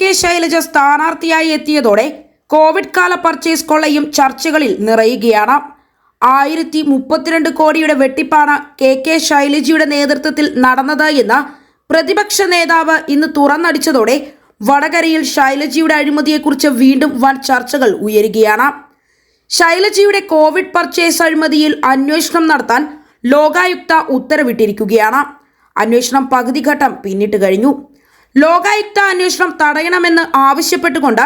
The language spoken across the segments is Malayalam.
കെ ശൈലജ സ്ഥാനാർത്ഥിയായി എത്തിയതോടെ കോവിഡ് കാല പർച്ചേസ് കൊള്ളയും ചർച്ചകളിൽ നിറയുകയാണ്. ആയിരത്തി മുപ്പത്തിരണ്ട് കോടിയുടെ വെട്ടിപ്പാണ് കെ കെ ശൈലജയുടെ നേതൃത്വത്തിൽ നടന്നത് എന്ന് പ്രതിപക്ഷ നേതാവ് ഇന്ന് തുറന്നടിച്ചതോടെ വടകരയിൽ ശൈലജയുടെ അഴിമതിയെക്കുറിച്ച് വീണ്ടും വൻ ചർച്ചകൾ ഉയരുകയാണ്. ശൈലജയുടെ കോവിഡ് പർച്ചേസ് അഴിമതിയിൽ അന്വേഷണം നടത്താൻ ലോകായുക്ത ഉത്തരവിട്ടിരിക്കുകയാണ്. അന്വേഷണം പകുതി ഘട്ടം പിന്നിട്ട് കഴിഞ്ഞു. ലോകായുക്ത അന്വേഷണം തടയണമെന്ന് ആവശ്യപ്പെട്ടുകൊണ്ട്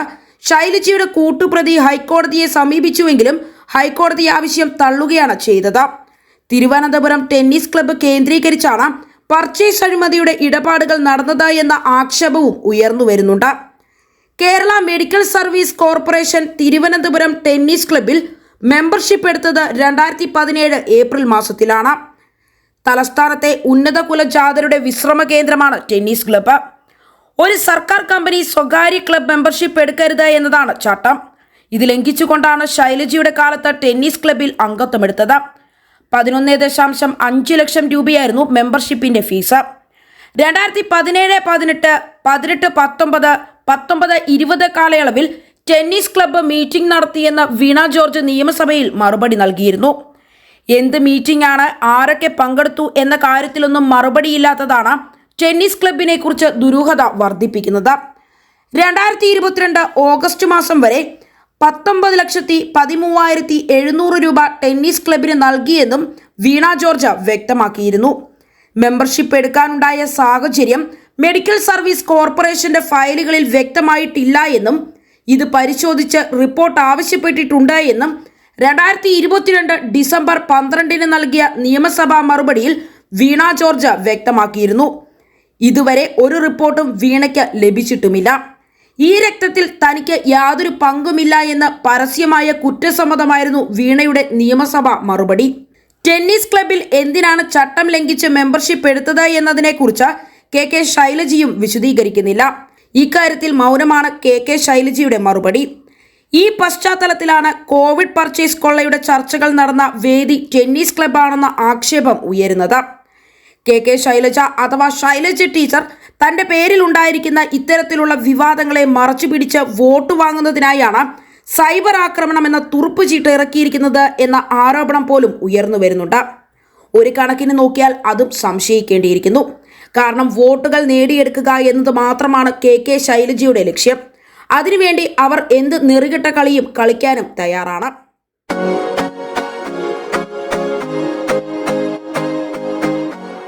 ശൈലജയുടെ കൂട്ടുപ്രതി ഹൈക്കോടതിയെ സമീപിച്ചുവെങ്കിലും ഹൈക്കോടതി ആവശ്യം തള്ളുകയാണ് ചെയ്തത്. തിരുവനന്തപുരം ടെന്നീസ് ക്ലബ്ബ് കേന്ദ്രീകരിച്ചാണ് പർച്ചേസ് അഴിമതിയുടെ ഇടപാടുകൾ നടന്നത് എന്ന ആക്ഷേപവും ഉയർന്നു വരുന്നുണ്ട്. Kerala medical service corporation Thiruvananthapuram tennis ക്ലബിൽ മെമ്പർഷിപ്പ് എടുത്തത് രണ്ടായിരത്തി പതിനേഴ് ഏപ്രിൽ മാസത്തിലാണ്. തലസ്ഥാനത്തെ ഉന്നത കുലജാതരുടെ വിശ്രമ കേന്ദ്രമാണ് ടെന്നീസ് ക്ലബ്ബ്. ഒരു സർക്കാർ കമ്പനി സ്വകാര്യ ക്ലബ് മെമ്പർഷിപ്പ് എടുക്കരുത് എന്നതാണ് ചട്ടം. ഇത് ലംഘിച്ചുകൊണ്ടാണ് ശൈലജയുടെ കാലത്ത് ടെന്നീസ് ക്ലബിൽ അംഗത്വമെടുത്തത്. പതിനൊന്ന് ദശാംശം അഞ്ച് ലക്ഷം രൂപയായിരുന്നു മെമ്പർഷിപ്പിന്റെ ഫീസ്. രണ്ടായിരത്തി പതിനേഴ് പതിനെട്ട് പതിനെട്ട് പത്തൊമ്പത് പത്തൊമ്പത് ഇരുപത് കാലയളവിൽ ടെന്നീസ് ക്ലബ്ബ് മീറ്റിംഗ് നടത്തിയെന്ന് വീണ ജോർജ് നിയമസഭയിൽ മറുപടി നൽകിയിരുന്നു. എന്ത് മീറ്റിംഗാണ് ആരൊക്കെ പങ്കെടുത്തു എന്ന കാര്യത്തിലൊന്നും മറുപടിയില്ലാത്തതാണ് ടെന്നീസ് ക്ലബിനെ കുറിച്ച് ദുരൂഹത വർദ്ധിപ്പിക്കുന്നത്. രണ്ടായിരത്തി ഇരുപത്തിരണ്ട് ഓഗസ്റ്റ് മാസം വരെ പത്തൊമ്പത് ലക്ഷത്തി പതിമൂവായിരത്തി എഴുന്നൂറ് രൂപ ടെന്നീസ് ക്ലബിന് നൽകിയെന്നും വീണ ജോർജ് വ്യക്തമാക്കിയിരുന്നു. മെമ്പർഷിപ്പ് എടുക്കാനുണ്ടായ സാഹചര്യം മെഡിക്കൽ സർവീസ് കോർപ്പറേഷന്റെ ഫയലുകളിൽ വ്യക്തമായിട്ടില്ല എന്നും ഇത് പരിശോധിച്ച് റിപ്പോർട്ട് ആവശ്യപ്പെട്ടിട്ടുണ്ട് എന്നും രണ്ടായിരത്തി ഇരുപത്തിരണ്ട് ഡിസംബർ പന്ത്രണ്ടിന് നൽകിയ നിയമസഭാ മറുപടിയിൽ വീണ ജോർജ് വ്യക്തമാക്കിയിരുന്നു. ഇതുവരെ ഒരു റിപ്പോർട്ടും വീണയ്ക്ക് ലഭിച്ചിട്ടുമില്ല. ഈ രക്തത്തിൽ തനിക്ക് യാതൊരു പങ്കുമില്ല എന്ന് പരസ്യമായ കുറ്റസമ്മതമായിരുന്നു വീണയുടെ നിയമസഭ മറുപടി. ടെന്നീസ് ക്ലബിൽ എന്തിനാണ് ചട്ടം ലംഘിച്ച് മെമ്പർഷിപ്പ് എടുത്തത് എന്നതിനെക്കുറിച്ച് കെ കെ ശൈലജയും വിശദീകരിക്കുന്നില്ല. ഇക്കാര്യത്തിൽ മൗനമാണ് കെ കെ ശൈലജയുടെ മറുപടി. ഈ പശ്ചാത്തലത്തിലാണ് കോവിഡ് പർച്ചേസ് കൊള്ളയുടെ ചർച്ചകൾ നടന്ന വേദി ടെന്നീസ് ക്ലബാണെന്ന ആക്ഷേപം ഉയരുന്നത്. കെ കെ ശൈലജ അഥവാ ശൈലജ ടീച്ചർ തന്റെ പേരിൽ ഉണ്ടായിരിക്കുന്ന ഇത്തരത്തിലുള്ള വിവാദങ്ങളെ മറച്ചു പിടിച്ച് വോട്ട് വാങ്ങുന്നതിനായാണ് സൈബർ ആക്രമണം എന്ന തുറുപ്പ് ചീട്ട് ഇറക്കിയിരിക്കുന്നത് എന്ന ആരോപണം പോലും ഉയർന്നു വരുന്നുണ്ട്. ഒരു കണക്കിന് നോക്കിയാൽ അതും സംശയിക്കേണ്ടിയിരിക്കുന്നു. കാരണം വോട്ടുകൾ നേടിയെടുക്കുക എന്നത് മാത്രമാണ് കെ കെ ശൈലജയുടെ ലക്ഷ്യം. അതിനുവേണ്ടി അവർ എന്ത് നെറുകെട്ട കളിയും കളിക്കാനും തയ്യാറാണ്.